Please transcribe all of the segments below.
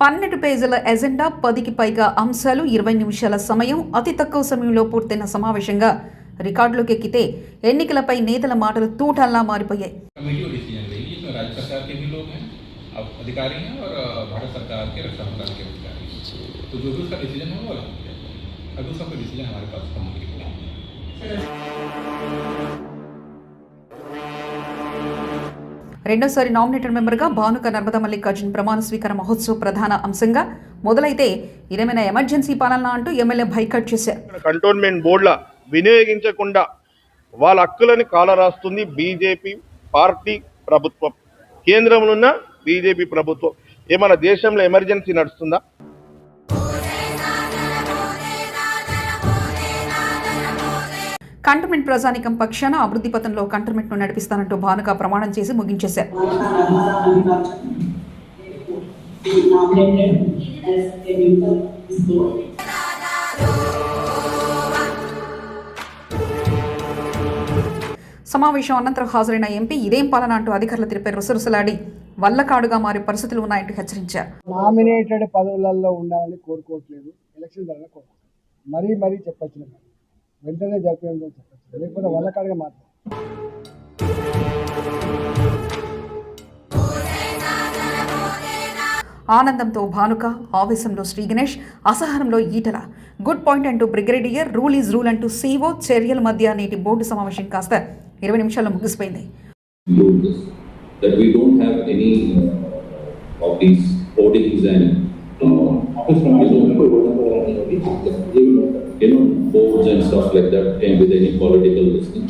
పన్నెండు పేజీల ఎజెండా పదికి పైగా అంశాలు ఇరవై నిమిషాల సమయం అతి తక్కువ సమయంలో పూర్తయిన సమావేశంగా రికార్డులోకి ఎక్కితే ఎన్నికలపై నేతల మాటలు తూటాల్లా మారిపోయాయి कमेटी और डिसीजन लेगी इसमें राज्य सरकार के भी लोग हैं अब अधिकारी हैं और अ, भारत రెండోసారి నామినేటెడ్ మెంబర్గా భానుక నర్మదా మల్లికార్జున్ ప్రమాణ స్వీకార మహోత్సవ ప్రధాన అంశంగా మొదలైతే ఇదేమైనా ఎమర్జెన్సీ పాలన అంటూ ఎమ్మెల్యే బైకట్ చేశారు. కంటోన్మెంట్ బోర్డుల వినియోగించకుండా వాళ్ళ హక్కులని కాలరాస్తుంది బీజేపీ పార్టీ ప్రభుత్వం. కేంద్రంలో ఉన్న బీజేపీ ప్రభుత్వం. ఏమైనా దేశంలో ఎమర్జెన్సీ నడుస్తుందా? కంటోన్మెంట్ ప్రజానికం పక్షాన అభివృద్ధి పథంలో కంటోన్మెంట్ను నడిపిస్తానంటూ భానుక ప్రమాణం చేసి ముగించేశారు. సమావేశం అనంతరం హాజరైన ఎంపీ ఇదేం పాలన అంటూ అధికారులు తెలిపే రుసరుసలాడి వల్లకాడుగా మారే పరిస్థితులు ఉన్నాయంటూ హెచ్చరించారు. నామినేటెడ్ పదవులలో ఉండాలని కోరుకోవట్లేదు. ఎలక్షన్ జరగాలని కోరుకుంటున్నాను మరీ మరీ చెప్పచ్చు వెంటనే జరిపేందుకు చెప్పచ్చు. లేకపోతే వల్లకాడుగా మాత్రం ఆనందంతో భానుక ఆవేశంలో శ్రీ గణేష్ అసహనంలో ఈటల. గుడ్ పాయింట్ అంటూ బ్రిగేడియర్ రూల్ ఈజ్ రూల్ అంటూ సీఓ చర్యల మధ్య నేటి బోర్డు సమావేశం కాస్త ఇరవై నిమిషాల్లో ముగిసిపోయింది. Uh, boards and stuff like that and with any political listening.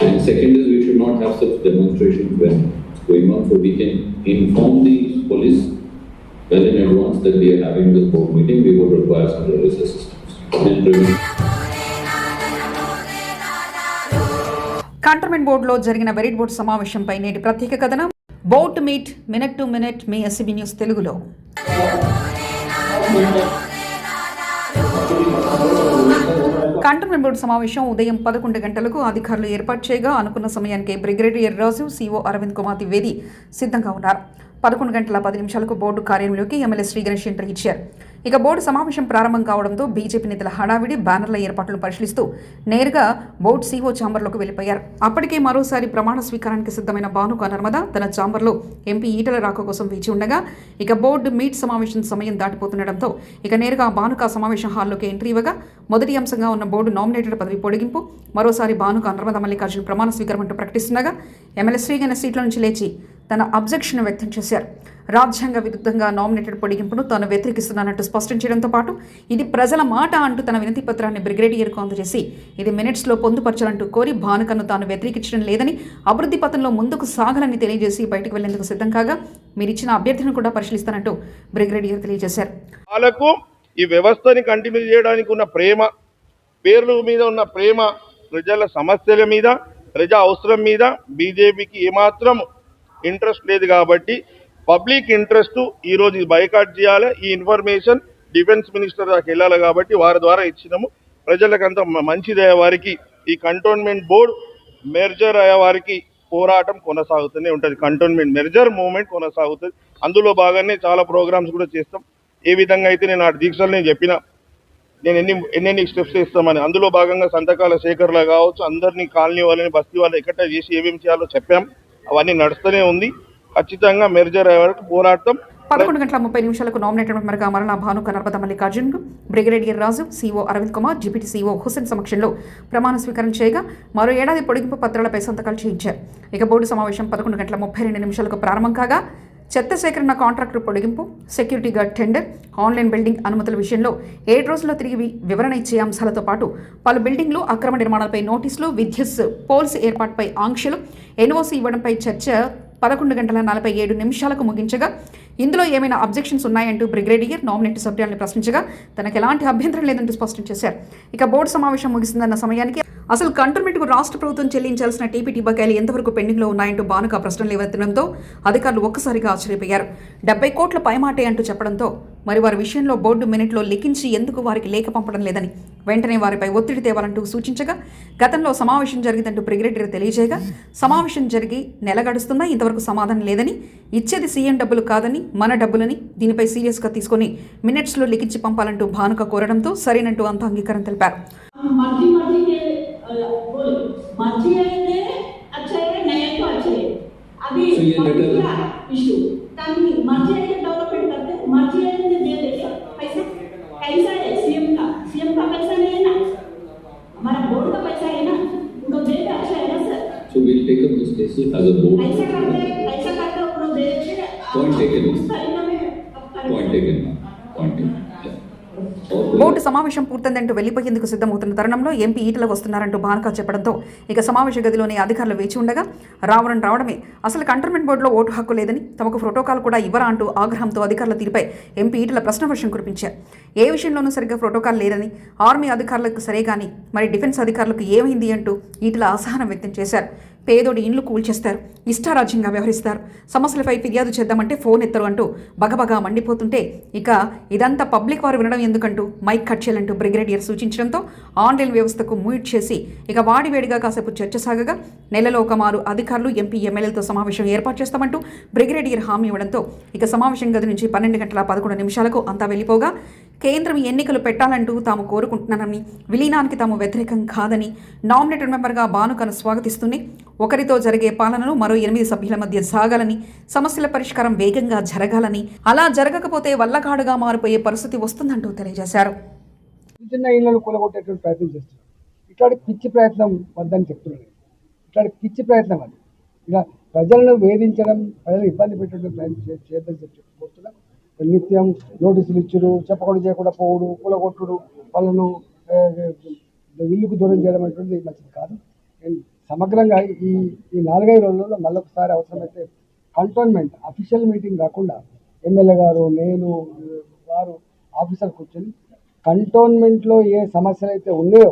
And second is we should not have such demonstrations when it's going on, so we can inform the police well in advance that we are having this board meeting, we would require some religious assistance. And review. Cantonment బోర్డులో జరిగిన వెరిట్ board సమావేశంపై నేటి ప్రత్యేక కథనం board meet minute to minute me SCB news తెలుగులో cantonment board సమావేశం ఉదయం పదకొండు గంటలకు అధికారులు ఏర్పాటు చేయగా అనుకున్న సమయానికి బ్రిగేడియర్ రాజు సీఓ అరవింద్ కుమార్ ద్వివేది సిద్ధంగా ఉన్నారు. పదకొండు గంటల పది నిమిషాలకు బోర్డు కార్యాలయంలోకి ఎమ్మెల్యే శ్రీ గణేష్ ఎంట్రీ ఇచ్చారు. ఇక బోర్డు సమావేశం ప్రారంభం కావడంతో బీజేపీ నేతల హడావిడి బ్యానర్ల ఏర్పాట్లను పరిశీలిస్తూ నేరుగా బోర్డు సీఓ ఛాంబర్లోకి వెళ్ళిపోయారు అప్పటికే మరోసారి ప్రమాణ స్వీకారానికి సిద్ధమైన భానుక నర్మద తన ఛాంబర్లో ఎంపీ ఈటల రాక కోసం వేచి ఉండగా ఇక బోర్డు మీట్ సమావేశం సమయం దాటిపోతుండటంతో ఇక నేరుగా భానుక సమావేశ హాల్లోకి ఎంట్రీ ఇవ్వగా మొదటి అంశంగా ఉన్న బోర్డు నామినేటెడ్ పదవి పొడిగింపు మరోసారి భానుక నర్మద మల్లికార్జున ప్రమాణ స్వీకారం అంటూ ప్రకటిస్తుండగా ఎమ్మెల్యే శ్రీగణ సీట్ల నుంచి లేచి తన అబ్జెక్షన్ వ్యక్తం చేశారు. రాజ్యాంగ విరుద్ధంగా నామినేటెడ్ పొడిగింపును తాను వ్యతిరేకిస్తున్నానంటూ స్పష్టం చేయడంతో పాటు ఇది ప్రజల మాట అంటూ తన వినతి పత్రాన్ని బ్రిగేడియర్కు అందజేసి ఇది మినిట్స్లో పొందుపరచాలంటూ కోరి భానుకను తాను వ్యతిరేకించడం లేదని అభివృద్ధి పథంలో ముందుకు సాగాలని తెలియజేసి బయటకు వెళ్ళేందుకు సిద్ధం కాగా మీరిచ్చిన అభ్యర్థిని కూడా పరిశీలిస్తానంటూ బ్రిగేడియర్ తెలియజేశారు. వాళ్ళకు ఈ వ్యవస్థని కంటిన్యూ చేయడానికి ఉన్న ప్రేమ పేర్ల మీద ఉన్న ప్రేమ ప్రజల సమస్యల మీద ప్రజా అవసరం మీద బీజేపీకి ఏమాత్రం ఇంట్రెస్ట్ లేదు కాబట్టి పబ్లిక్ ఇంట్రెస్ట్ ఈరోజు బైకాట్ చేయాలి. ఈ ఇన్ఫర్మేషన్ డిఫెన్స్ మినిస్టర్ దాకా వెళ్ళాలి కాబట్టి వారి ద్వారా ఇచ్చినాము. ప్రజలకంత మంచిదే వారికి ఈ కంటోన్మెంట్ బోర్డ్ మెర్జర్ అయ్యే వారికి పోరాటం కొనసాగుతూనే ఉంటుంది. కంటోన్మెంట్ మెర్జర్ మూవ్మెంట్ కొనసాగుతుంది. అందులో భాగంగానే చాలా ప్రోగ్రామ్స్ కూడా చేస్తాం. ఏ విధంగా అయితే నేను ఆ దీక్షలు నేను చెప్పిన నేను ఎన్ని ఎన్నెన్ని స్టెప్స్ ఇస్తామని అందులో భాగంగా సంతకాల సేకరణ కావచ్చు అందరినీ కాలనీ వాళ్ళని బస్తీ వాళ్ళని ఎక్కడ చేసి ఏమేమి చేయాలో చెప్పాం. అవన్నీ నడుస్తూనే ఉంది. ఖచ్చితంగా మెర్జర్ అయ్యే వరకు పోరాటం పదకొండు గంటల ముప్పై నిమిషాలకు నామినేటెడ్ మెంబర్గా మరణ. Bhanuka Narmada Mallikarjun brigadier Raju CO Arvind Kumar deputy CO Hussain సమక్షంలో ప్రమాణ స్వీకారం చేయగా మరో ఏడాది పొడిగింపు పత్రాలపై సంతకాలు చేయించారు. ఇక బోర్డు సమావేశం పదకొండు గంటల ముప్పై రెండు నిమిషాలకు ప్రారంభం కాగా చెత్త సేకరణ కాంట్రాక్టు పొడిగింపు security guard tender online building అనుమతుల విషయంలో ఏడు రోజుల్లో తిరిగి వివరణ ఇచ్చే అంశాలతో పాటు పలు బిల్డింగ్లు అక్రమ నిర్మాణాలపై నోటీసులు విద్యుత్ పోల్స్ ఏర్పాటుపై ఆంక్షలు ఎన్ఓసీ ఇవ్వడంపై చర్చ పదకొండు గంటల నలభై ఏడు నిమిషాలకు ముగించగా ఇందులో ఏమైనా అబ్జెక్షన్స్ ఉన్నాయంటూ బ్రిగేడియర్ నామినేట్ సభ్యులను ప్రశ్నించగా తనకు ఎలాంటి అభ్యంతరం లేదంటూ స్పష్టం చేశారు. ఇక బోర్డు సమావేశం ముగిసిందన్న సమయానికి అసలు కంటోన్మెంట్కు రాష్ట్ర ప్రభుత్వం చెల్లించాల్సిన టీపీటీ బకాయిలు ఎంతవరకు పెండింగ్లో ఉన్నాయంటూ బానుక ప్రశ్నలు లేవెత్తడంతో అధికారులు ఒక్కసారిగా ఆశ్చర్యపోయారు. డెబ్బై కోట్ల పైమాటే అంటూ చెప్పడంతో మరి వారి విషయంలో బోర్డు మినిట్లో లిఖించి ఎందుకు వారికి లేఖ పంపడం లేదని వెంటనే వారిపై ఒత్తిడి తేవాలంటూ సూచించగా గతంలో సమావేశం జరిగిందంటూ బ్రిగేడియర్ తెలియజేయగా సమావేశం జరిగి నెల గడుస్తున్నా ఇంతవరకు సమాధానం లేదని ఇచ్చేది సీఎం డబ్బులు కాదని మన డబ్బులని దీనిపై సీరియస్గా తీసుకుని మినిట్స్లో లిఖించి పంపాలంటూ భానుక కోరడంతో సరేనంటూ అంత అంగీకారం తెలిపారు. मर्ज़ी ने अच्छा है नहीं तो अच्छे अभी So ये letter- इशू ताकि मर्ज़ी है डेवलपमेंट करते हैं, मर्ज़ी ने दे देगा पैसा? कैसा है सीएम का। सीएम का पैसा नहीं है ना? हमारा बोर्ड का पैसा है ना? उनको देगा अच्छा है ना sir So we'll take up this case as a board. ऐसा करते ऐसा करते उनको दे देंगे Point taken. Point taken, board సమావేశం పూర్తయిందంటూ వెళ్ళిపోయేందుకు సిద్ధమవుతున్న తరుణంలో ఎంపీ ఈటలకు వస్తున్నారంటూ భానుక చెప్పడంతో ఇక సమావేశ గదిలోని అధికారులు వేచి ఉండగా రావడం రావడమే. అసలు కంటోన్మెంట్ బోర్డులో ఓటు హక్కు లేదని తమకు ప్రోటోకాల్ కూడా ఇవ్వరా అంటూ ఆగ్రహంతో అధికారుల తీరుపై ఎంపీ ఈటల ప్రశ్నవర్షం కురిపించారు. ఏ విషయంలోనూ సరిగ్గా ప్రోటోకాల్ లేదని ఆర్మీ అధికారులకు సరే కానీ మరి డిఫెన్స్ అధికారులకు ఏమైంది అంటూ ఈటల అసహనం వ్యక్తం చేశారు. పేదోడి ఇండ్లు కూల్చేస్తారు ఇష్టారాజ్యంగా వ్యవహరిస్తారు. సమస్యలపై ఫిర్యాదు చేద్దామంటే ఫోన్ ఎత్తరు అంటూ బగబగా మండిపోతుంటే ఇక ఇదంతా పబ్లిక్ వారు వినడం ఎందుకంటూ మైక్ కట్ చేయాలంటూ బ్రిగేడియర్ సూచించడంతో ఆన్లైన్ వ్యవస్థకు మ్యూట్ చేసి ఇక వాడివేడిగా కాసేపు చర్చ సాగగా నెలలో ఒక మారు అధికారులు ఎంపీ ఎమ్మెల్యేలతో సమావేశం ఏర్పాటు చేస్తామంటూ బ్రిగేడియర్ హామీ ఇవ్వడంతో ఇక సమావేశం గది నుంచి పన్నెండు గంటల పదకొండు నిమిషాలకు అంతా వెళ్ళిపోగా కేంద్రం ఎన్నికలు పెట్టాలంటూ తాము కోరుకుంటున్నానని విలీనానికి తాము వ్యతిరేకం కాదని నామినేటెడ్ మెంబర్గా భానుకను స్వాగతిస్తూనే ఒకరితో జరిగే పాలనను మరో ఎనిమిది సభ్యుల మధ్య సాగాలని సమస్యల పరిష్కారం వేగంగా జరగాలని అలా జరగకపోతే వల్లకాడుగా మారిపోయే పరిస్థితి వస్తుందంటూ తెలియజేశారు. చిన్న ఇళ్ళను కూలగొట్టేటువంటి ప్రయత్నం చేస్తున్నారు. ఇట్లాంటి పిచ్చి ప్రయత్నం వద్దని చెప్తున్నాను ఇట్లాంటి పిచ్చి ప్రయత్నం అది. ఇలా ప్రజలను వేధించడం ప్రజలను ఇబ్బంది పెట్టడం ప్రయత్నం చే- చెప్పి చెప్పుకుంటున్నాం నిత్యం నోటీసులు ఇచ్చుడు చెప్పకుండా చేయకుండా పోవుడు కూలగొట్టుడు వాళ్ళను ఇల్లుకు దూరం చేయడం అనేటువంటిది మంచిది కాదు. అండ్ సమగ్రంగా ఈ ఈ నాలుగైదు రోజుల్లో మళ్ళొకసారి అవసరమైతే కంటోన్మెంట్ అఫీషియల్ మీటింగ్ కాకుండా ఎమ్మెల్యే గారు నేను వారు ఆఫీసర్ కూర్చొని కంటోన్మెంట్లో ఏ సమస్యలు అయితే ఉన్నాయో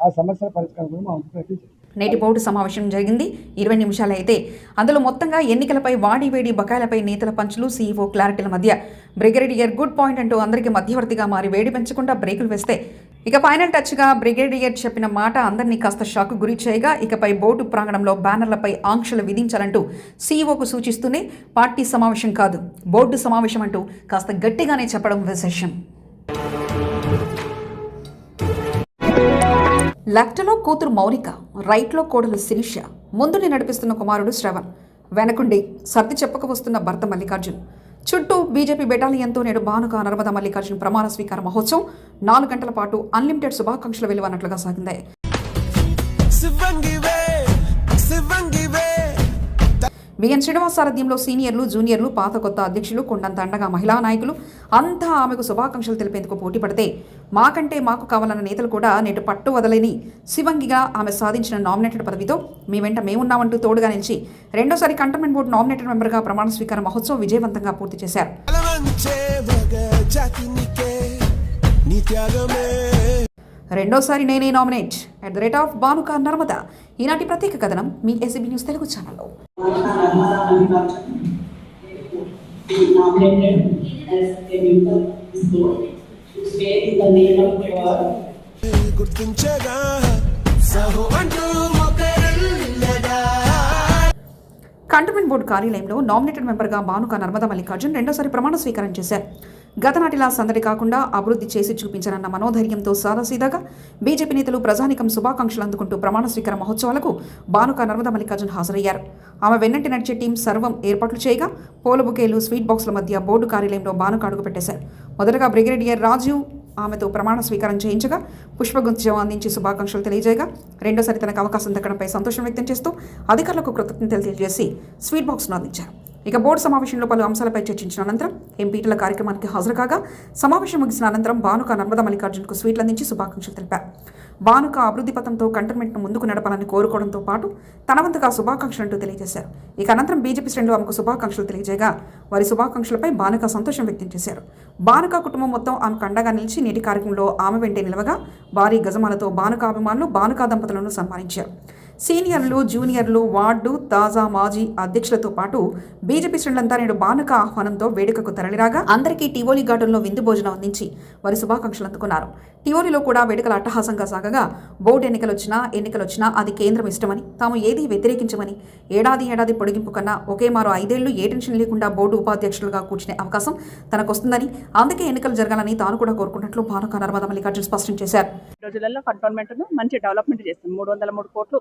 ఆ సమస్యల పరిష్కారం కూడా మా వంతు ప్రయత్నం నేటి బోర్డు సమావేశం జరిగింది. ఇరవై నిమిషాలు అయితే అందులో మొత్తంగా ఎన్నికలపై వాడి వేడి బకాయిలపై నేతల పంచులు సీఈఓ క్లారిటీల మధ్య బ్రిగేడియర్ గుడ్ పాయింట్ అంటూ అందరికీ మధ్యవర్తిగా మారి వేడి పెంచకుండా బ్రేకులు వేస్తే ఇక ఫైనల్ టచ్గా బ్రిగేడియర్ చెప్పిన మాట అందరినీ కాస్త షాక్ గురి చేయగా ఇకపై బోర్డు ప్రాంగణంలో బ్యానర్లపై ఆంక్షలు విధించాలంటూ సీఈఓకు సూచిస్తూనే పార్టీ సమావేశం కాదు బోర్డు సమావేశం అంటూ కాస్త గట్టిగానే చెప్పడం విశేషం. లెఫ్ట్లో కూతురు మౌనిక రైట్లో కోడలు శిరీష ముందుని నడిపిస్తున్న కుమారుడు శ్రవణ్. వెనకుండి సర్ది చెప్పక వస్తున్న భర్త మల్లికార్జున్. చుట్టూ బీజేపీ బెటాలియన్తో నేడు భానుక నర్మదా మల్లికార్జున్ ప్రమాణ స్వీకార మహోత్సవం నాలుగు గంటల పాటు అన్లిమిటెడ్ శుభాకాంక్షలు వెలువన్నట్లుగా సాగింది. బిఎన్ శ్రీనివాస్ సారథ్యంలో సీనియర్లు జూనియర్లు పాత కొత్త అధ్యక్షులు కొండంత అండగా మహిళా నాయకులు అంతా ఆమెకు శుభాకాంక్షలు తెలిపేందుకు పోటీ పడితే మాకంటే మాకు కావాలన్న నేతలు కూడా నేటి పట్టు వదలేని శివంగిగా ఆమె సాధించిన నామినేటెడ్ పదవితో మీ వెంట మేమున్నామంటూ తోడుగా నిలిచి రెండోసారి కంటోన్మెంట్ బోర్డు నామినేటెడ్ మెంబర్గా ప్రమాణ స్వీకార మహోత్సవం విజయవంతంగా పూర్తి చేశారు. రెండోసారి నేనే nominate at the rate of Bhanuka Narmada. ఈనాటి ప్రత్యేక కథనం మీ ఎస్బీ న్యూస్ తెలుగు ఛానల్లో nominated as a member of this board గుర్తించగా సహో అంటూ కంటోన్మెంట్ బోర్డు కార్యాలయంలో నామినేటెడ్ మెంబర్గా భానుక నర్మదా మల్లికార్జున్ రెండోసారి ప్రమాణ స్వీకారం చేశారు. గతనాటిలా సందడి కాకుండా అభివృద్ధి చేసి చూపించనన్న మనోధైర్యంతో సాదాసీదాగా బీజేపీ నేతలు ప్రజానికం శుభాకాంక్షలు అందుకుంటూ ప్రమాణ స్వీకార మహోత్సవాలకు భానుక నర్మదా మల్లికార్జున్ హాజరయ్యారు. ఆమె వెన్నటి నడిచే టీం సర్వం ఏర్పాట్లు చేయగా పూల బుకేలు స్వీట్ బాక్సుల మధ్య బోర్డు కార్యాలయంలో భానుక అడుగుపెట్టేశారు. మొదటగా బ్రిగేడియర్ రాజీవ్ ఆమెతో ప్రమాణ స్వీకారం చేయించగా పుష్పగుంజం అందించి శుభాకాంక్షలు తెలియజేయగా రెండోసారి తనకు అవకాశం దక్కడంపై సంతోషం వ్యక్తం చేస్తూ అధికారులకు కృతజ్ఞతలు తెలియజేసి స్వీట్ బాక్స్ను అందించారు. ఇక బోర్డు సమావేశంలో పలు అంశాలపై చర్చించిన అనంతరం ఎంపీటీల కార్యక్రమానికి హాజరు కాగా సమావేశం ముగిసిన అనంతరం భానుక నర్మదా మల్లికార్జున్కు స్వీట్లు అందించి శుభాకాంక్షలు తెలిపారు. బానుక అభివృద్ధి పథంతో కంటర్మెంట్ను ముందుకు నడపాలని కోరుకోవడంతో పాటు తన వంతుగా శుభాకాంక్షలంటూ తెలియజేశారు. ఇక అనంతరం బీజేపీ శ్రేణులు ఆమెకు శుభాకాంక్షలు తెలియజేయగా వారి శుభాకాంక్షలపై బానుక సంతోషం వ్యక్తం చేశారు. బానుక కుటుంబం మొత్తం ఆమెకు అండగా నిలిచి నేటి కార్యక్రమంలో ఆమె వెంటే నిలవగా భారీ గజమాలతో బానుక అభిమానులు బానుక దంపతులను సన్మానించారు. సీనియర్లు జూనియర్లు వార్డు తాజా మాజీ అధ్యక్షులతో పాటు బీజేపీ శ్రేణులంతా నేడు బానుక ఆహ్వానంతో వేడుకకు తరలిరాగా అందరికీ టివోలి గార్డెన్లో విందు భోజనం అందించి వారి శుభాకాంక్షలు అందుకున్నారు. టివోలిలో కూడా వేడుకలు అట్టహాసంగా సాగగా బోర్డు ఎన్నికలు వచ్చినా అది కేంద్రం ఇష్టమని తాము ఏదీ వ్యతిరేకించమని ఏడాది ఏడాది పొడిగింపు కన్నా ఒకే మరో ఐదేళ్ళు ఏ టెన్షన్ లేకుండా బోర్డు ఉపాధ్యక్షులుగా కూర్చునే అవకాశం తనకొస్తుందని అందుకే ఎన్నికలు జరగాలని తాను కూడా కోరుకున్నట్లు భానుక నర్మదా మల్లికార్జున్ స్పష్టం చేశారు. రోజులలో కంటోన్మెంట్ను మంచి డెవలప్మెంట్ చేస్తాం. మూడు వందల మూడు కోట్లు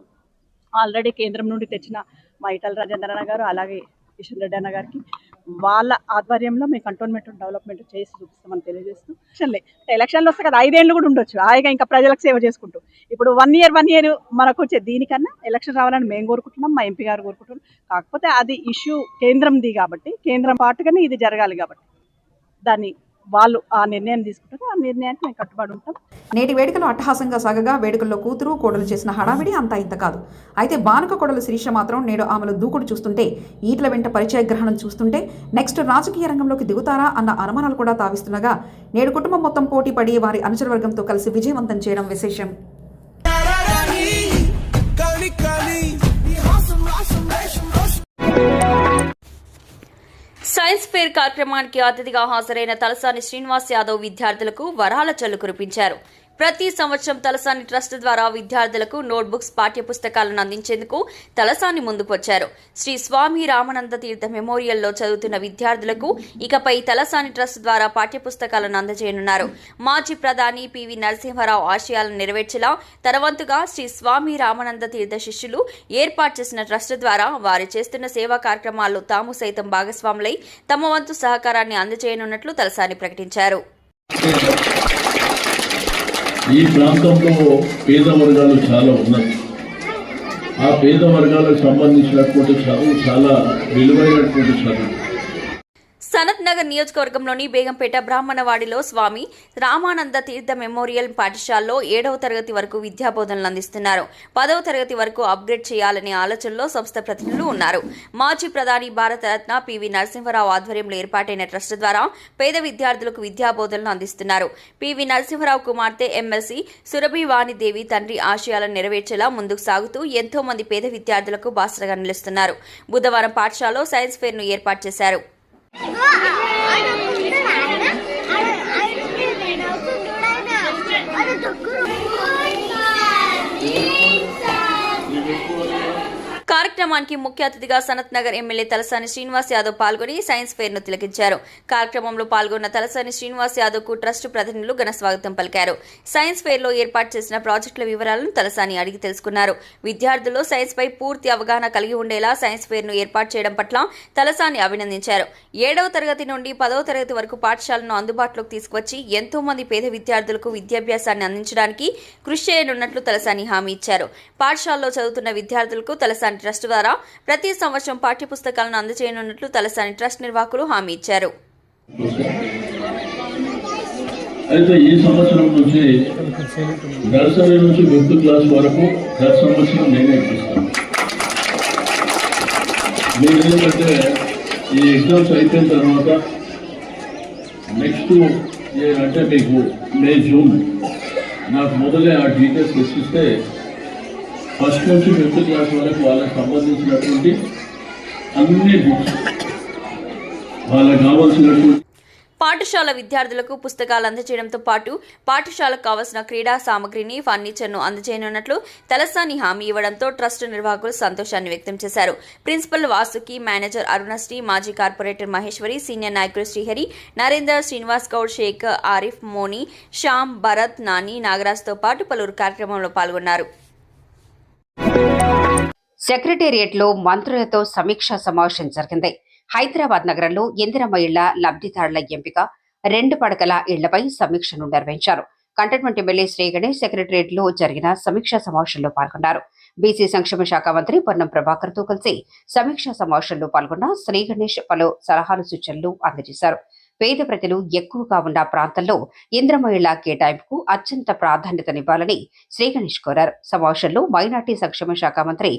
ఆల్రెడీ కేంద్రం నుండి తెచ్చిన మా ఇటల రాజేంద్ర అన్న గారు అలాగే కిషన్ రెడ్డి అన్న గారికి వాళ్ళ ఆధ్వర్యంలో మేము కంటోన్మెంట్ డెవలప్మెంట్ చేసి చూపిస్తామని తెలియజేస్తూ ఎలక్షన్లే ఎలక్షన్లు వస్తే కదా ఐదేళ్ళు కూడా ఉండొచ్చు. హాయిగా ఇంకా ప్రజలకు సేవ చేసుకుంటూ. ఇప్పుడు వన్ ఇయర్ వన్ ఇయర్ మనకు వచ్చే దీనికన్నా ఎలక్షన్ రావాలని మేము కోరుకుంటున్నాం మా ఎంపీ గారు కోరుకుంటున్నాం కాకపోతే అది ఇష్యూ కేంద్రంది కాబట్టి కేంద్రం పాటుగానే ఇది జరగాలి కాబట్టి దాన్ని వాళ్ళు ఆ నిర్ణయం తీసుకుంటారు. ఆ నిర్ణయానికి మేము కట్టుబడి ఉంటాం. నేటి వేడుకలు అట్టహాసంగా సాగగా వేడుకల్లో కూతురు కోడలు చేసిన హడావిడి అంతా ఇంత కాదు. అయితే బానుక కోడలు శిరీష మాత్రం నేడు ఆమెను దూకుడు చూస్తుంటే ఈట్ల వెంట పరిచయ గ్రహణం చూస్తుంటే నెక్స్ట్ రాజకీయ రంగంలోకి దిగుతారా అన్న అనుమానాలు కూడా తావిస్తుండగా నేడు కుటుంబం మొత్తం పోటీ పడి వారి అనుచరవర్గంతో కలిసి విజయవంతం చేయడం విశేషం. సైన్స్ ఫేర్ కార్యక్రమానికి అతిథిగా హాజరైన తలసాని శ్రీనివాస్ యాదవ్ విద్యార్థులకు వరాల చల్లు కురిపించారు. ప్రతి సంవత్సరం తలసాని ట్రస్ట్ ద్వారా విద్యార్థులకు నోట్బుక్స్ పాఠ్యపుస్తకాలను అందించేందుకు తలసాని ముందుకొచ్చారు. శ్రీ స్వామి రామానంద తీర్థ మెమోరియల్లో చదువుతున్న విద్యార్థులకు ఇకపై తలసాని ట్రస్ట్ ద్వారా పాఠ్యపుస్తకాలను అందజేయనున్నారు. మాజీ ప్రధాని పివి నరసింహారావు ఆశయాలను నెరవేర్చేలా తరవంతుగా శ్రీ స్వామి రామానంద తీర్థ శిష్యులు ఏర్పాటు చేసిన ట్రస్ట్ ద్వారా వారు చేస్తున్న సేవా కార్యక్రమాల్లో తాము సైతం భాగస్వాములై తమ వంతు సహకారాన్ని అందజేయనున్నట్లు తలసాని ప్రకటించారు. ఈ ప్రాంతంలో పేద వర్గాలు చాలా ఉన్నాయి. ఆ పేద వర్గాలకు సంబంధించినటువంటి చదువు చాలా విలువైనటువంటి చదువు. సనత్ నగర్ నియోజకవర్గంలోని బేగంపేట బ్రాహ్మణవాడిలో స్వామి రామానంద తీర్థ మెమోరియల్ పాఠశాలలో ఏడవ తరగతి వరకు విద్యాబోధనలు అందిస్తున్నారు. పదవ తరగతి వరకు అప్గ్రేడ్ చేయాలనే ఆలోచనలో సంస్థ ప్రతినిధులు ఉన్నారు. మాజీ ప్రధాని భారతరత్న పివి నరసింహరావు ఆధ్వర్యంలో ఏర్పాటైన ట్రస్ట్ ద్వారా పేద విద్యార్థులకు విద్యాబోధనలు అందిస్తున్నారు. పివి నరసింహరావు కుమార్తె ఎమ్మెల్సీ సురభి వాణిదేవి తండ్రి ఆశయాలను నెరవేర్చేలా ముందుకు సాగుతూ ఎంతో మంది పేద విద్యార్థులకు బాసరగా నిలుస్తున్నారు. బుధవారం పాఠశాలలో సైన్స్ ఫేర్ ఏర్పాటు చేశారు. 哥，哎 కార్యక్రమానికి ముఖ్య అతిథిగా సనత్ నగర్ ఎమ్మెల్యే తలసాని శ్రీనివాస్ యాదవ్ పాల్గొని సైన్స్ ఫేర్ను తిలకించారు. కార్యక్రమంలో పాల్గొన్న తలసాని శ్రీనివాస్ యాదవ్కు ట్రస్ట్ ప్రతినిధులు ఘన స్వాగతం పలికారు. సైన్స్ ఫేర్లో ఏర్పాటు చేసిన ప్రాజెక్టుల వివరాలను తలసాని అడిగి తెలుసుకున్నారు. విద్యార్థులు సైన్స్ పై పూర్తి అవగాహన కలిగి ఉండేలా సైన్స్ ఫేర్ను ఏర్పాటు చేయడం పట్ల తలసాని అభినందించారు. ఏడవ తరగతి నుండి పదవ తరగతి వరకు పాఠశాలను అందుబాటులోకి తీసుకువచ్చి ఎంతో మంది పేద విద్యార్థులకు విద్యాభ్యాసాన్ని అందించడానికి కృషి చేయనున్నట్లు తలసాని హామీ ఇచ్చారు. పాఠశాలలో చదువుతున్న విద్యార్థులకు తలసాని ట్రస్ట్ ద్వారా ప్రతి సంవత్సరం పాఠ్యపుస్తకాలను అందజేయనున్నట్లు తలసాని ట్రస్ట్ నిర్వాహకులు హామీ ఇచ్చారు. అయితే ఈ సంవత్సరం నుంచి నర్సరీ నుంచి ఫిఫ్త్ క్లాస్ వరకు గత సంవత్సరం నేనే ఇప్పిస్తాను మీరు ఏంటంటే ఈ ఎగ్జామ్స్ అయిపోయిన తర్వాత నెక్స్ట్ ఇయర్ అంటే మీకు మే జూన్ నాకు మొదలే ఆ డీటెయిల్స్ ఇచ్చిస్తే ఫస్ట్ నుంచి ఫిఫ్త్ క్లాస్ వరకు వాళ్ళకి సంబంధించినటువంటి అన్ని బుక్స్ వాళ్ళకి కావాల్సినటువంటి పాఠశాల విద్యార్థులకు పుస్తకాలు అందజేయడంతో పాటు పాఠశాలకు కావలసిన క్రీడా సామగ్రిని ఫర్నిచర్ను అందజేయనున్నట్లు తలసాని హామీ ఇవ్వడంతో ట్రస్ట్ నిర్వాహకులు సంతోషాన్ని వ్యక్తం చేశారు. ప్రిన్సిపల్ వాసుకి మేనేజర్ అరుణశ్రీ మాజీ కార్పొరేటర్ మహేశ్వరి సీనియర్ నాయకులు శ్రీహరి నరేందర్ శ్రీనివాస్ గౌడ్ షేక్ ఆరిఫ్ మోని శ్యామ్ భరత్ నాని నాగరాజ్తో పాటు పలువురు కార్యక్రమంలో పాల్గొన్నారు. సెక్రటేరియట్లో మంత్రులతో సమీక్షా సమావేశం జరిగింది. హైదరాబాద్ నగరంలో ఇందిరమ్మ ఇళ్ళ లబ్ధిదారుల ఎంపిక రెండు పడకల ఇళ్ళపై సమీక్షను నిర్వహించారు. కంటోన్మెంట్ ఎమ్మెల్యే శ్రీ గణేష్ సెక్రటరియట్లో జరిగిన సమీక్షా సమావేశంలో పాల్గొన్నారు. బీసీ సంక్షేమ శాఖ మంత్రి పొన్నం ప్రభాకర్తో కలిసి సమీక్షా సమావేశంలో పాల్గొన్న శ్రీ గణేష్ పలు సలహాలు సూచనలు అందజేశారు. పేద ప్రజలు ఎక్కువగా ఉన్న ప్రాంతాల్లో ఇంద్రమహిళ కేటాయింపుకు అత్యంత ప్రాధాన్యతనివ్వాలని శ్రీ గణేష్ కోరారు. సమావేశంలో మైనార్టీ సంక్షేమ శాఖ మంత్రి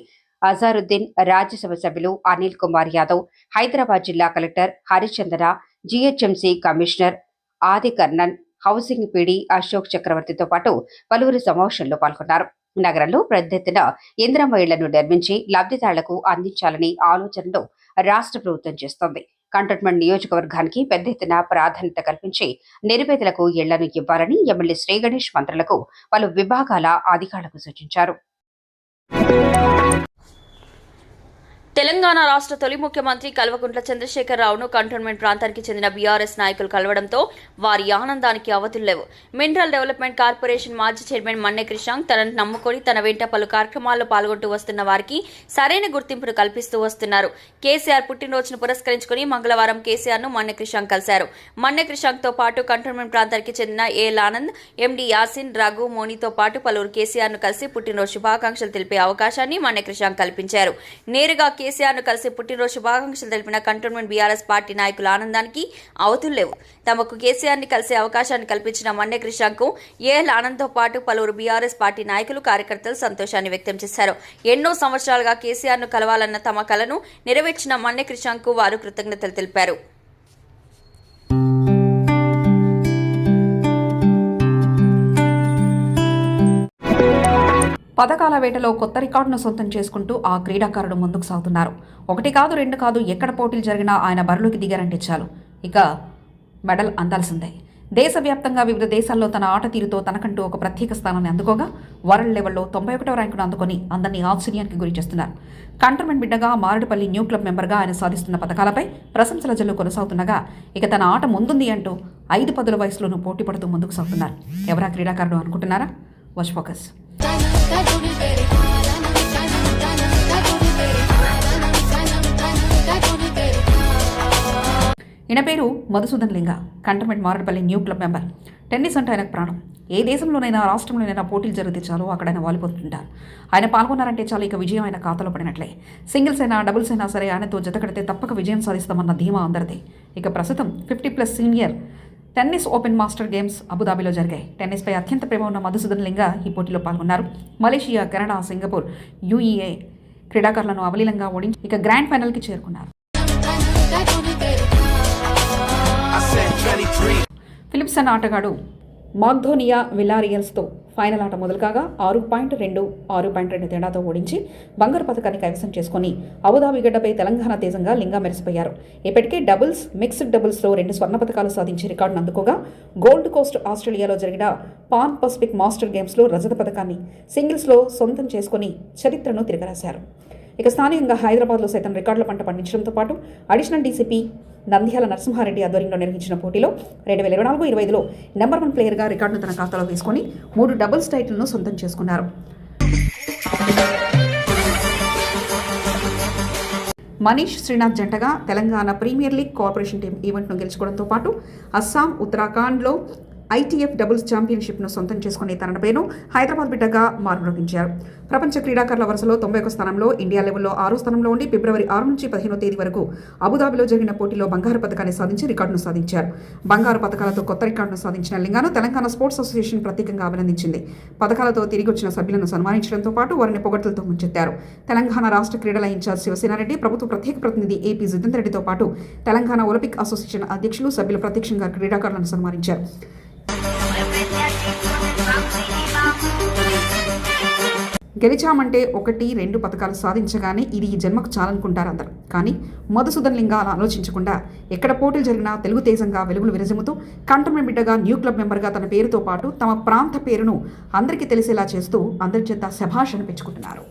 అజారుద్దీన్ రాజ్యసభ సభ్యులు అనిల్ కుమార్ యాదవ్ హైదరాబాద్ జిల్లా కలెక్టర్ హరిచందన జీహెచ్ఎంసీ కమిషనర్ ఆది కర్ణన్ హౌసింగ్ పీడీ అశోక్ చక్రవర్తితో పాటు పలువురు సమావేశంలో పాల్గొన్నారు. నగరంలో పెద్ద ఎత్తున ఇంద్రమహిళను నిర్మించి లబ్ధిదారులకు అందించాలని ఆలోచనలో రాష్ట్ర ప్రభుత్వం చేస్తోంది. కంటోన్మెంట్ నియోజకవర్గానికి పెద్ద ఎత్తున ప్రాధాన్యత కల్పించి నిరుపేదలకు ఇళ్ళను ఇవ్వాలని ఎమ్మెల్యే శ్రీ గణేష్ మంత్రులకు పలు విభాగాల అధికారులకు సూచించారు. తెలంగాణ రాష్ట్ర తొలి ముఖ్యమంత్రి కల్వకుంట్ల చంద్రశేఖరరావును కంటోన్మెంట్ ప్రాంతానికి చెందిన బీఆర్ఎస్ నాయకులు కలవడంతో వారి ఆనందానికి అవధుల్లేవు మినరల్ డెవలప్మెంట్ కార్పొరేషన్ మాజీ చైర్మన్ మన్నె కృష్ణాంగ్ తనను నమ్ముకొని తన వెంట పలు కార్యక్రమాల్లో పాల్గొంటూ వస్తున్న వారికి సరైన గుర్తింపును కల్పిస్తూ వస్తున్నారు. కేసీఆర్ పుట్టినరోజును పురస్కరించుకుని మంగళవారం కేసీఆర్ను మన్నె కృష్ణాంగ్ కలిశారు. మన్నె కృష్ణాంగ్తో పాటు కంటోన్మెంట్ ప్రాంతానికి చెందిన A L Anand MD Yasin Raghu మోనీతో పాటు పలువురు కేసీఆర్ను కలిసి పుట్టినరోజు శుభాకాంక్షలు తెలిపే అవకాశాన్ని మన్నె కృష్ణాంగ్ కల్పించారు. నేరుగా కేసీఆర్ ను కలిసి పుట్టినరోజు శుభాకాంక్షలు తెలిపిన కంటోన్మెంట్ బీఆర్ఎస్ పార్టీ నాయకుల ఆనందానికి అవతుల్లేవు తమకు కేసీఆర్ని కలిసే అవకాశాన్ని కల్పించిన మన్నె కృష్ణకు ఏఎల్ ఆనంద్తో పాటు పలువురు బీఆర్ఎస్ పార్టీ నాయకులు కార్యకర్తలు సంతోషాన్ని వ్యక్తం చేశారు. ఎన్నో సంవత్సరాలుగా కేసీఆర్ను కలవాలన్న తమ కలను నెరవేర్చిన మన్నె కృష్ణకు కు వారు కృతజ్ఞతలు తెలిపారు. పథకాల వేటలో కొత్త రికార్డును సొంతం చేసుకుంటూ ఆ క్రీడాకారుడు ముందుకు సాగుతున్నారు. ఒకటి కాదు రెండు కాదు ఎక్కడ పోటీలు జరిగినా ఆయన బరిలోకి దిగారంటే చాలు. ఇక మెడల్ అందాల్సిందే. దేశవ్యాప్తంగా వివిధ దేశాల్లో తన ఆట తీరుతో తనకంటూ ఒక ప్రత్యేక స్థానాన్ని అందుకోగా వరల్డ్ లెవెల్లో తొంభై ఒకటో ర్యాంకును అందుకొని అందరినీ ఆశ్చర్యానికి గురి చేస్తున్నారు. కంటర్మెంట్ బిడ్డగా మారడుపల్లి న్యూ క్లబ్ మెంబర్గా ఆయన సాధిస్తున్న పథకాలపై ప్రశంసల జల్లు కొనసాగుతుండగా ఇక తన ఆట ముందుంది అంటూ ఐదు పదుల వయసులోనూ పోటీ పడుతూ ముందుకు సాగుతున్నారు. ఎవరా క్రీడాకారుడు అనుకుంటున్నారా? వాచ్ ఫోకస్ ఈయన పేరు మధుసూదన్ లింగ cantonment Marredpally new club member. Tennis అంటే ఆయనకు ప్రాణం. ఏ దేశంలోనైనా రాష్ట్రంలోనైనా పోటీలు జరిగితే చాలు అక్కడ ఆయన వాలిపోతుంటారు. ఆయన పాల్గొన్నారంటే చాలు ఇక విజయం ఆయన ఖాతాలో పడినట్లే. సింగిల్స్ అయినా డబుల్స్ అయినా సరే ఆయనతో జతకడితే తప్పక విజయం సాధిస్తామన్న ధీమా అందరిది. ఇక ప్రస్తుతం fifty plus senior tennis open master games అబుదాబిలో జరిగాయి. టెన్నిస్పై అత్యంత ప్రేమ ఉన్న మధుసూదన్ లింగ ఈ పోటీలో పాల్గొన్నారు. మలేషియా కెనడా సింగపూర్ యూఈఏ క్రీడాకారులను అవలీలంగా ఓడించి ఇక గ్రాండ్ ఫైనల్కి చేరుకున్నారు. ఫిలిప్సన్ ఆటగాడు మాగ్ధోనియా విలారియల్స్తో ఫైనల్ ఆట మొదలు కాగా ఆరు పాయింట్ రెండు ఆరు పాయింట్ రెండు తేడాతో ఓడించి బంగారు పథకాన్ని కైవసం చేసుకుని అబుదాబి గడ్డపై తెలంగాణ తేజంగా లింగా మెరిసిపోయారు. ఇప్పటికే డబుల్స్ మిక్స్డ్ డబుల్స్లో రెండు స్వర్ణ పథకాలు సాధించి రికార్డును అందుకోగా గోల్డ్ కోస్ట్ ఆస్ట్రేలియాలో జరిగిన పాన్ పసిఫిక్ మాస్టర్ గేమ్స్లో రజత పథకాన్ని సింగిల్స్లో సొంతం చేసుకుని చరిత్రను తిరగరాశారు. ఇక స్థానికంగా హైదరాబాద్లో సైతం రికార్డుల పంట పండించడంతో పాటు అడిషనల్ డీసీపీ నంద్యాల నరసింహారెడ్డి ఆధ్వర్యంలో నిర్వహించిన పోటీలో రెండు వేల ఇరవై నాలుగు ఇరవై ఐదులో నెంబర్ వన్ ప్లేయర్గా రికార్డును తన ఖాతాలో వేసుకొని మూడు డబుల్స్ టైటిల్ను సొంతం చేసుకున్నారు. మనీష్ శ్రీనాథ్ జంటగా Telangana premier league corporation team ఈవెంట్ను గెలుచుకోవడంతో పాటు అస్సాం ఉత్తరాఖండ్లో ఐటీఎఫ్ డబుల్స్ ఛాంపియన్షిప్ను సొంతం చేసుకుని తన పేరును హైదరాబాద్ బిడ్డగా మారుమోగించారు ప్రపంచ క్రీడాకారుల వరుసలో తొంభై ఒక స్థానంలో ఇండియా లెవెల్లో ఆరో స్థానంలో ఉండి ఫిబ్రవరి ఆరు నుంచి పదిహేనో తేదీ వరకు అబుదాబిలో జరిగిన పోటీలో బంగారు పథకాన్ని సాధించి రికార్డును సాధించారు. బంగారు పథకాలతో కొత్త రికార్డును సాధించిన లింగాను తెలంగాణ స్పోర్ట్స్ అసోసియేషన్ ప్రత్యేకంగా అభినందించింది. పథకాలతో తిరిగి వచ్చిన సభ్యులను సన్మానించడంతో పాటు వారిని పొగడ్తలతో ముంచెత్తారు. తెలంగాణ రాష్ట్ర క్రీడల ఇన్ఛార్జ్ శివసేనారెడ్డి ప్రభుత్వ ప్రత్యేక ప్రతినిధి ఏపీ జితేందర్ రెడ్డితో పాటు తెలంగాణ ఒలింపిక్ అసోసియేషన్ అధ్యక్షులు సభ్యులు ప్రత్యక్షంగా క్రీడాకారులను సన్మానించారు. గెలిచామంటే ఒకటి రెండు పథకాలు సాధించగానే ఇది ఈ జన్మకు చాలనుకుంటారు అందరు. కానీ మధుసూదన్ లింగా అలా ఆలోచించకుండా ఎక్కడ పోటీలు జరిగినా తెలుగుదేశంగా వెలుగులు విరజిమ్ముతూ కంటోన్మెంట్ బిడ్డగా న్యూ క్లబ్ మెంబర్గా తన పేరుతో పాటు తమ ప్రాంత పేరును అందరికీ తెలిసేలా చేస్తూ అందరి చేత శభాష్ అనిపించుకుంటున్నారు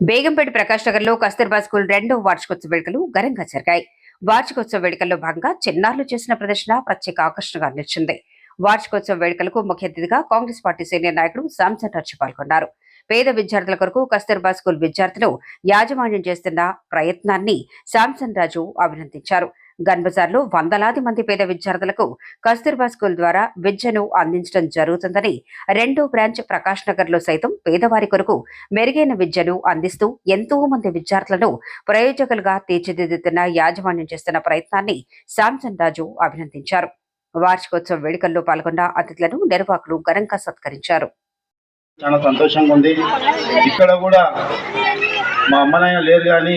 బేగంపేట ప్రకాష్ నగర్లో కస్తూర్బా స్కూల్ రెండో వార్షికోత్సవ వేడుకలు ఘనంగా జరిగాయి. వార్షికోత్సవ వేడుకల్లో భాగంగా చిన్నారులు చేసిన ప్రదర్శన ప్రత్యేక ఆకర్షణగా నిలిచింది. వార్షికోత్సవ వేడుకలకు ముఖ్య అతిథిగా కాంగ్రెస్ పార్టీ సీనియర్ నాయకుడు శాంసన్ రచ్చి పాల్గొన్నారు. పేద విద్యార్థుల కొరకు కస్తూర్బా స్కూల్ విద్యార్థులు యాజమాన్యం చేస్తున్న ప్రయత్నాన్ని శాంసన్ రాజు అభినందించారు. గన్బజార్లో వందలాది మంది పేద విద్యార్థులకు కస్తూర్బా స్కూల్ ద్వారా విద్యను అందించడం జరుగుతుందని రెండో బ్రాంచ్ ప్రకాష్ నగర్లో సైతం పేదవారి కొరకు మెరుగైన విద్యను అందిస్తూ ఎంతో మంది విద్యార్థులను ప్రయోజకులుగా తీర్చిదిద్దుతున్న యాజమాన్యం చేస్తున్న ప్రయత్నాన్ని శాంసన్ రాజు అభినందించారు. వార్షికోత్సవ వేడుకల్లో పాల్గొన్న అతిథులను నిర్వాహకులు ఘనంగా సత్కరించారు. చాలా సంతోషంగా ఉంది. ఇక్కడ కూడా మా అమ్మనాయన లేరు కానీ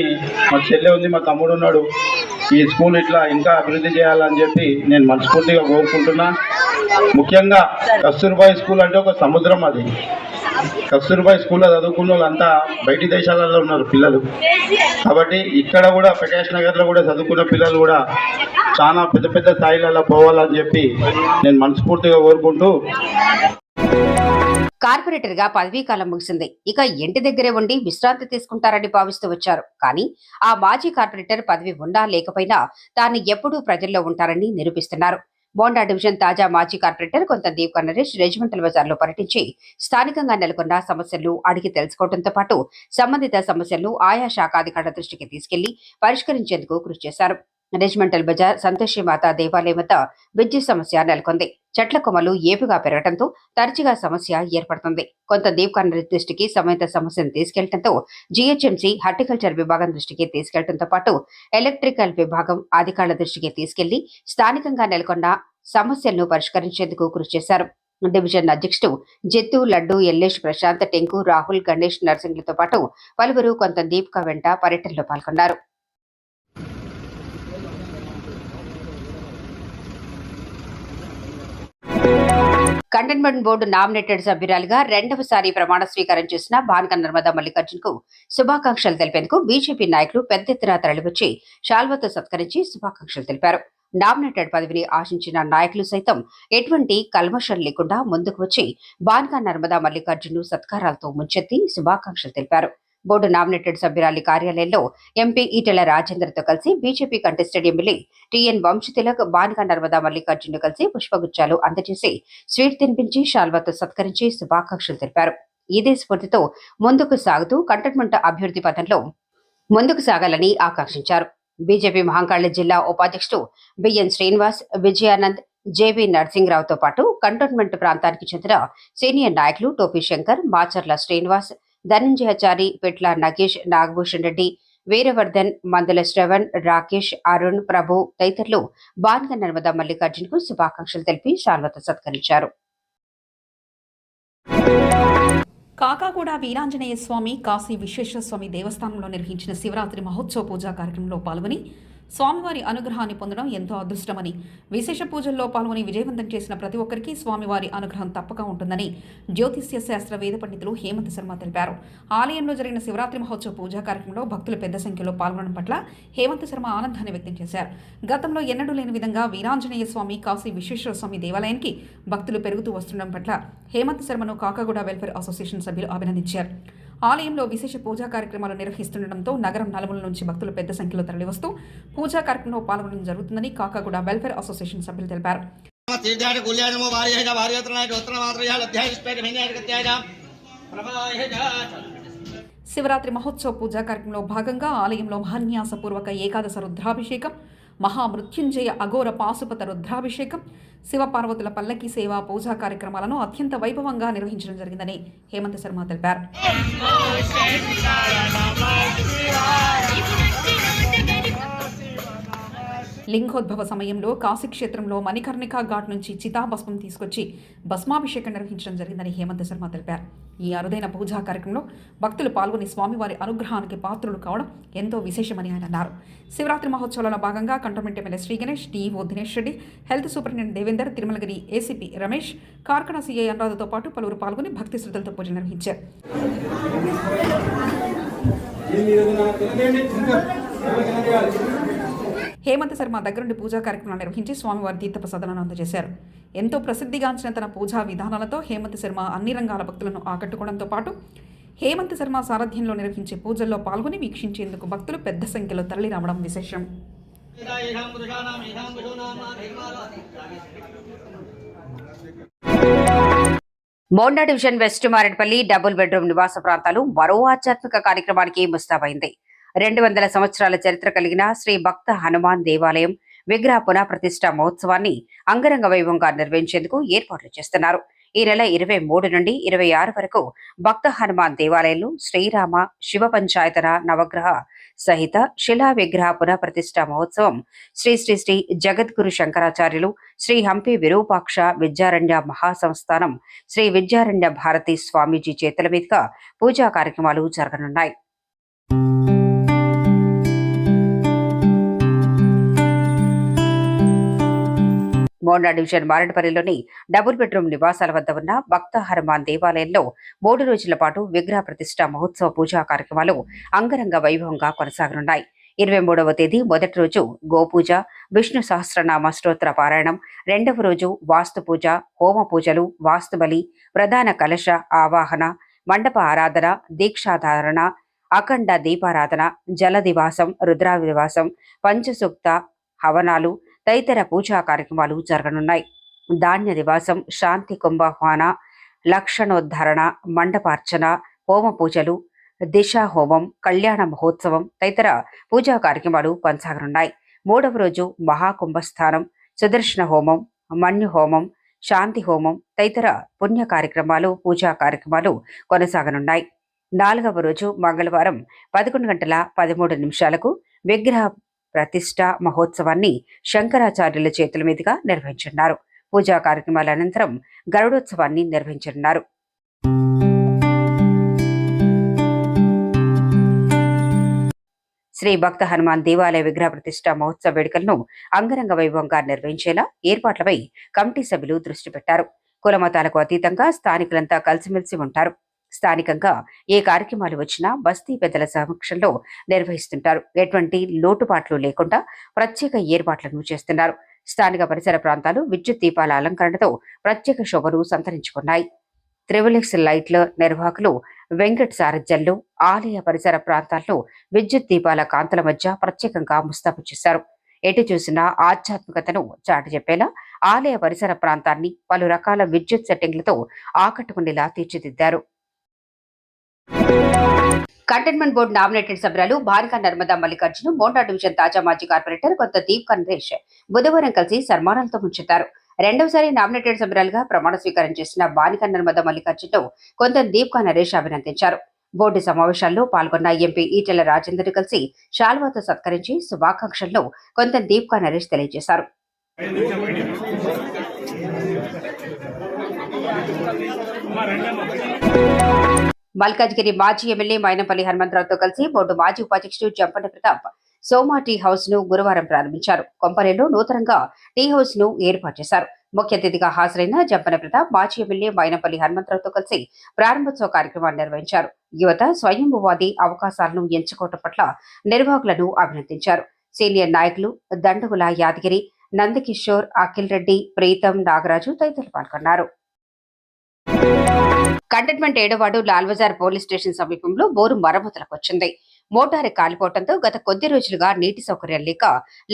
మా చెల్లె ఉంది మా తమ్ముడు ఉన్నాడు. ఈ స్కూల్ ఇట్లా ఇంకా అభివృద్ధి చేయాలని చెప్పి నేను మనస్ఫూర్తిగా కోరుకుంటున్నా. ముఖ్యంగా కస్తూర్బాయి స్కూల్ అంటే ఒక సముద్రం అది. కస్తూర్బాయి స్కూల్లో చదువుకున్న వాళ్ళంతా బయటి దేశాలలో ఉన్నారు పిల్లలు. కాబట్టి ఇక్కడ కూడా ప్రకాష్ నగర్లో కూడా చదువుకున్న పిల్లలు కూడా చాలా పెద్ద పెద్ద స్థాయిలలో పోవాలని చెప్పి నేను మనస్ఫూర్తిగా కోరుకుంటూ కార్పొరేటర్గా పదవీ కాలం ముగిసింది. ఇక ఇంటి దగ్గరే ఉండి విశ్రాంతి తీసుకుంటారని భావిస్తూ వచ్చారు. కానీ ఆ మాజీ కార్పొరేటర్ పదవి ఉండా లేకపోయినా తాను ఎప్పుడూ ప్రజల్లో ఉంటారని నిరూపిస్తున్నారు. బోండా డివిజన్ తాజా మాజీ కార్పొరేటర్ కొంత దీప్ నరేష్ రెజిమెంటల్ బజార్లో పర్యటించి స్థానికంగా నెలకొన్న సమస్యలు అడిగి తెలుసుకోవడంతో పాటు సంబంధిత సమస్యలను ఆయా శాఖాధికారుల దృష్టికి తీసుకెళ్ళి పరిష్కరించేందుకు కృషి చేశారు. రెజిమెంటల్ బజార్ సంతోషి మాత దేవాలయం వద్ద విద్యుత్ సమస్య నెలకొంది. చెట్ల కొమ్మలు ఏపుగా పెరగడంతో తరచుగా సమస్య ఏర్పడుతుంది. కొంత దీప్ దృష్టికి సమేత సమస్యను తీసుకెళ్ళడంతో జీహెచ్ఎంసీ హార్టికల్చర్ విభాగం దృష్టికి తీసుకెళ్ళడంతో పాటు ఎలక్ట్రికల్ విభాగం అధికారుల దృష్టికి తీసుకెళ్ళి స్థానికంగా నెలకొన్న సమస్యలను పరిష్కరించేందుకు కృషి చేశారు. డివిజన్ అధ్యక్షుడు జెత్తు లడ్డు ఎల్లేష్ ప్రశాంత్ టెంకు రాహుల్ గణేష్ నర్సింగ్లతో పాటు పలువురు కొంత దీపిక వెంట పర్యటనలో పాల్గొన్నారు. కంటైన్మెంట్ బోర్డు నామినేటెడ్ సభ్యురాలుగా రెండవసారి ప్రమాణ స్వీకారం చేసిన భానుక నర్మదా మల్లికార్జున్కు శుభాకాంక్షలు తెలిపేందుకు బీజేపీ నాయకులు పెద్ద ఎత్తున తరలివచ్చి శాల్వతో సత్కరించి శుభాకాంక్షలు తెలిపారు. నామినేటెడ్ పదవిని ఆశించిన నాయకులు సైతం ఎటువంటి కల్మషం లేకుండా ముందుకు వచ్చి బాన్కా నర్మదా మల్లికార్జును సత్కారాలతో ముంచెత్తి శుభాకాంక్షలు తెలిపారు. బోర్డు నామినేటెడ్ సభ్యురాలి కార్యాలయంలో ఎంపీ ఈటెల రాజేందర్తో కలిసి BJP contested MLA T N Vamshatilak Bhanuka Narmada Mallikarjun కలిసి పుష్పగుచ్చాలు అందజేసి స్వీట్ తినిపించి శాల్వాతో సత్కరించి శుభాకాంక్షలు తెలిపారు. ఇదే స్ఫూర్తితో ముందుకు సాగుతూ కంటోన్మెంట్ అభివృద్ధి పథంలో ముందుకు సాగాలని ఆకాంక్షించారు. బీజేపీ మహంకాళ జిల్లా ఉపాధ్యక్షుడు B N Srinivas Vijayanand J B నరసింహరావుతో పాటు కంటోన్మెంట్ ప్రాంతానికి చెందిన సీనియర్ నాయకులు టోపీ శంకర్ మాచర్ల శ్రీనివాస్ ధనంజయాచారి పెట్ల నగేష్ నాగభూషణ్ రెడ్డి వీరవర్ధన్ మందుల శ్రవణ్ రాకేష్ అరుణ్ ప్రభు తదితరులు బాలిక నర్మదా మల్లికార్జున్కు శుభాకాంక్షలు తెలిపి శాల్వత సత్కరించారు. కాకాగూడ వీరాంజనేయ స్వామి కాశీ విశ్వేశ్వర స్వామి దేవస్థానంలో నిర్వహించిన శివరాత్రి మహోత్సవ పూజా కార్యక్రమంలో పాల్గొని స్వామివారి అనుగ్రహాన్ని పొందడం ఎంతో అదృష్టమని. విశేష పూజల్లో పాల్గొని విజయవంతం చేసిన ప్రతి ఒక్కరికి స్వామివారి అనుగ్రహం తప్పక ఉంటుందని జ్యోతిష్య శాస్త్ర వేద పండితులు హేమంత్ శర్మ తెలిపారు. ఆలయంలో జరిగిన శివరాత్రి మహోత్సవ పూజా కార్యక్రమంలో భక్తులు పెద్ద సంఖ్యలో పాల్గొనడం పట్ల హేమంత్ శర్మ ఆనందాన్ని వ్యక్తం చేశారు. గతంలో ఎన్నడూ లేని విధంగా వీరాంజనేయ స్వామి కాశీ విశ్వేశ్వర స్వామి దేవాలయానికి భక్తులు పెరుగుతూ వస్తుండడం పట్ల హేమంత్ శర్మను కాకాగూడ వెల్ఫేర్ అసోసియేషన్ సభ్యులు అభినందించారు. ఆలయంలో విశేష పూజా కార్యక్రమాలు నిర్వహిస్తుండటంతో నగరం నలుమూల నుంచి భక్తులు పెద్ద సంఖ్యలో తరలివస్తూ పూజా కార్యక్రమంలో పాల్గొనడం జరుగుతుందని కాకాగూడ వెల్ఫేర్ అసోసియేషన్ సభ్యులు తెలిపారు. తీర్థాట శివరాత్రి మహోత్సవ పూజా కార్యక్రమంలో భాగంగా ఆలయంలో మహాన్యాసపూర్వక ఏకాదశ రుద్రాభిషేకం మహామృత్యుంజయ అఘోర పాశుపత రుద్రాభిషేకం శివపార్వతుల పల్లకి సేవ పూజా కార్యక్రమాలను అత్యంత వైభవంగా నిర్వహించడం జరిగిందని హేమంత్ శర్మ తెలిపారు. లింగోద్భవ సమయంలో కాశీక్షేత్రంలో మణికర్ణికా ఘాట్ నుంచి చితాభస్మం తీసుకొచ్చి భస్మాభిషేకం నిర్వహించడం జరిగిందని హేమంత్ శర్మ తెలిపారు. ఈ అరుదైన పూజా కార్యక్రమంలో భక్తులు పాల్గొని స్వామివారి అనుగ్రహానికి పాత్రులు కావడం ఎంతో విశేషమని ఆయన అన్నారు. శివరాత్రి మహోత్సవాలలో భాగంగా cantonment MLA Shri Ganesh DO Dinesh Reddy health superintendent Devender Tirumalagiri ACP Ramesh కార్కణ CI అనురాధతో పాటు పలువురు పాల్గొని భక్తి శ్రద్ధలతో పూజలు నిర్వహించారు. హేమంత్ శర్మ దగ్గరుండి పూజా కార్యక్రమాలు నిర్వహించి స్వామివారి తీర్థప్రసాదాలను అందజేశారు. ఎంతో ప్రసిద్ధిగాంచిన తన పూజా విధానాలతో హేమంత్ శర్మ అన్ని రంగాల భక్తులను ఆకట్టుకోవడంతో పాటు హేమంత్ శర్మ సారథ్యంలో నిర్వహించే పూజల్లో పాల్గొని వీక్షించేందుకు భక్తులు పెద్ద సంఖ్యలో తరలి రావడం విశేషం. Monda division west Marredpally double bedroom నివాస ప్రాంతాలు మరో ఆధ్యాత్మిక కార్యక్రమానికి ముస్తాబైంది. రెండు వందల సంవత్సరాల చరిత్ర కలిగిన శ్రీ భక్త హనుమాన్ దేవాలయం విగ్రహ పునఃప్రతిష్ట మహోత్సవాన్ని అంగరంగ వైభవంగా నిర్వహించేందుకు ఏర్పాట్లు చేస్తున్నారు. ఈ నెల ఇరవై మూడు నుండి ఇరవై ఆరు వరకు భక్త హనుమాన్ దేవాలయంలో శ్రీరామ శివ పంచాయతన నవగ్రహ సహిత శిలా విగ్రహ పునఃప్రతిష్ట మహోత్సవం శ్రీ శ్రీ శ్రీ జగద్గురు శంకరాచార్యులు శ్రీ హంపి విరూపాక్ష విద్యారణ్య మహాసంస్థానం శ్రీ విద్యారణ్య భారతి స్వామీజీ చేతుల మీదుగా పూజా కార్యక్రమాలు జరగనున్నాయి. మోండా డివిజన్ మారడపల్లిలోని డబుల్ బెడ్రూమ్ నివాసాల వద్ద ఉన్న భక్త హనుమాన్ దేవాలయంలో మూడు రోజుల పాటు విగ్రహ ప్రతిష్ట మహోత్సవ పూజా కార్యక్రమాలు అంగరంగ వైభవంగా కొనసాగనున్నాయి. ఇరవై మూడవ తేదీ మొదటి రోజు గోపూజ విష్ణు సహస్రనామ స్తోత్ర పారాయణం రెండవ రోజు వాస్తు పూజ హోమ పూజలు వాస్తుబలి ప్రధాన కలశ ఆవాహన మండప ఆరాధన దీక్షాధారణ అఖండ దీపారాధన జలదివాసం రుద్రాదివాసం పంచసూక్త హవనాలు తదితర పూజా కార్యక్రమాలు జరగనున్నాయి. ధాన్య నివాసం శాంతి కుంభాహ్వాన లక్షణోద్ధరణ మండపార్చన హోమ పూజలు దిశా హోమం కళ్యాణ మహోత్సవం తదితర పూజా కార్యక్రమాలు కొనసాగనున్నాయి. మూడవ రోజు మహాకుంభస్థానం సుదర్శన హోమం మన్యు హోమం శాంతి హోమం తదితర పుణ్య కార్యక్రమాలు పూజా కార్యక్రమాలు కొనసాగనున్నాయి. నాలుగవ రోజు మంగళవారం పదకొండు గంటల పదమూడు నిమిషాలకు విగ్రహ ప్రతిష్ట మహోత్సవాన్ని శంకరాచార్యుల చేతుల మీదుగా నిర్వహించనున్నారు. పూజా కార్యక్రమాల అనంతరం గరుడోత్సవాన్ని నిర్వహించనున్నారు. శ్రీ భక్త హనుమాన్ దేవాలయ విగ్రహ ప్రతిష్ట మహోత్సవ వేడుకలను అంగరంగ వైభవంగా నిర్వహించేలా ఏర్పాట్లపై కమిటీ సభ్యులు దృష్టి పెట్టారు. కులమతాలకు అతీతంగా స్థానికులంతా కలిసిమెలిసి ఉంటారు. స్థానికంగా ఏ కార్యక్రమాలు వచ్చినా బస్తీ పెద్దల సమక్షంలో నిర్వహిస్తుంటారు. ఎటువంటి లోటుపాట్లు లేకుండా ప్రత్యేక ఏర్పాట్లను చేస్తున్నారు. స్థానిక పరిసర ప్రాంతాలు విద్యుత్ దీపాల అలంకరణతో ప్రత్యేక శోభను సంతరించుకున్నాయి. త్రిబులెక్స్ లైట్ల నిర్వాహకులు వెంకట్ సారథ్యంలో ఆలయ పరిసర ప్రాంతాల్లో విద్యుత్ దీపాల కాంతుల మధ్య ప్రత్యేకంగా ముస్తాబు చేశారు. ఎటు చూసినా ఆధ్యాత్మికతను చాటి చెప్పేలా ఆలయ పరిసర ప్రాంతాన్ని పలు రకాల విద్యుత్ సెట్టింగ్లతో ఆకట్టుకునేలా తీర్చిదిద్దారు. కంటైన్మెంట్ బోర్డు నామినేటెడ్ సభ్యులు భారక నర్మదా మల్లికార్జున మోండా డివిజన్ తాజా మాజీ కార్పొరేటర్ కొత్త దీప్ కన్రేష్. బుధవారం కలిసి సన్మానాలతో ముంచుతారు రెండవసారి నామినేటెడ్ సభ్యురాలుగా ప్రమాణ స్వీకారం చేసిన బాలిక నర్మదా మల్లికార్జును కొంత దీప్ నరేష్ అభినందించారు. బోర్డు సమావేశాల్లో పాల్గొన్న ఎంపీ ఈటెల రాజేందర్ కలిసి శాల్వాతో సత్కరించి శుభాకాంక్షలను కొంత దీప్ నరేష్ తెలియజేశారు. మల్కాజ్గిరి మాజీ ఎమ్మెల్యే మైనంపల్లి హనుమంతరావుతో కలిసి బోర్డు మాజీ ఉపాధ్యక్షుడు జంపన్న ప్రతాప్ సోమా టీ హౌస్ను గురువారం ప్రారంభించారు. కొంపరేలో నూతనంగా టీ హౌస్ను ఏర్పాటు చేశారు. ముఖ్య అతిథిగా హాజరైన జంపన ప్రతాప్ మాజీ ఎమ్మెల్యే మైనపల్లి హనుమంతరావుతో కలిసి ప్రారంభోత్సవ కార్యక్రమాన్ని నిర్వహించారు. యువత స్వయంభువాది అవకాశాలను ఎంచుకోవటం పట్ల నిర్వాహకులను అభినందించారు. సీనియర్ నాయకులు దండగుల యాదగిరి నందకిషోర్ అఖిల్ రెడ్డి ప్రీతం నాగరాజు తదితరులు పాల్గొన్నారు. కంటైన్మెంట్ ఏడవాడు లాల్బజార్ పోలీస్ స్టేషన్ సమీపంలో బోరు మరమ్మతులకు వచ్చింది మోటారు కాలిపోవడంతో గత కొద్ది రోజులుగా నీటి సౌకర్యం లేక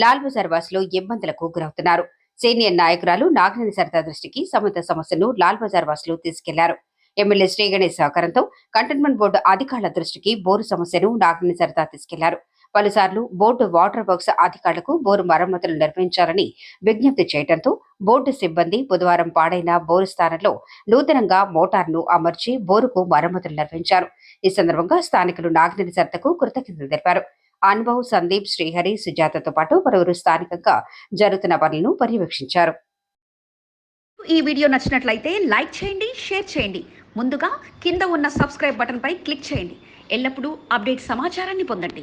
లాల్బజార్ వాసులు ఇబ్బందులకు గురవుతున్నారు. సీనియర్ నాయకురాలు నాగినేని సరదా దృష్టికి సమస్త సమస్యను లాల్బజార్ వాసులు తీసుకెళ్ళారు. ఎమ్మెల్యే శ్రీగణేష్ సహకారంతో కంటైన్మెంట్ బోర్డు అధికారుల దృష్టికి బోరు సమస్యను నాగినేని సరదా తీసుకెళ్ళారు. పలుసార్లు బోర్డు వాటర్ వర్క్స్ అధికారులకు బోరు మరమ్మతులు నిర్వహించాలని విజ్ఞప్తి చేయడంతో బోర్డు సిబ్బంది బుధవారం పాడైన బోరు స్థానంలో నూతనంగా మోటార్ను అమర్చి బోరుకు మరమ్మతులు నిర్వహించారు. ఈ సందర్భంగా స్థానికులు నాగినేని సత్తకు కృతజ్ఞతలు తెలిపారు. అనుభవ్ సందీప్ శ్రీహరి సుజాతతో పాటు పలువురు స్థానికంగా జరుగుతున్న పనులను పర్యవేక్షించారు. ఈ వీడియో నచ్చినట్లయితే లైక్ చేయండి షేర్ చేయండి. ముందుగా కింద ఉన్న సబ్స్క్రైబ్ బటన్పై క్లిక్ చేయండి. ఎల్లప్పుడూ అప్డేట్ సమాచారాన్ని పొందండి.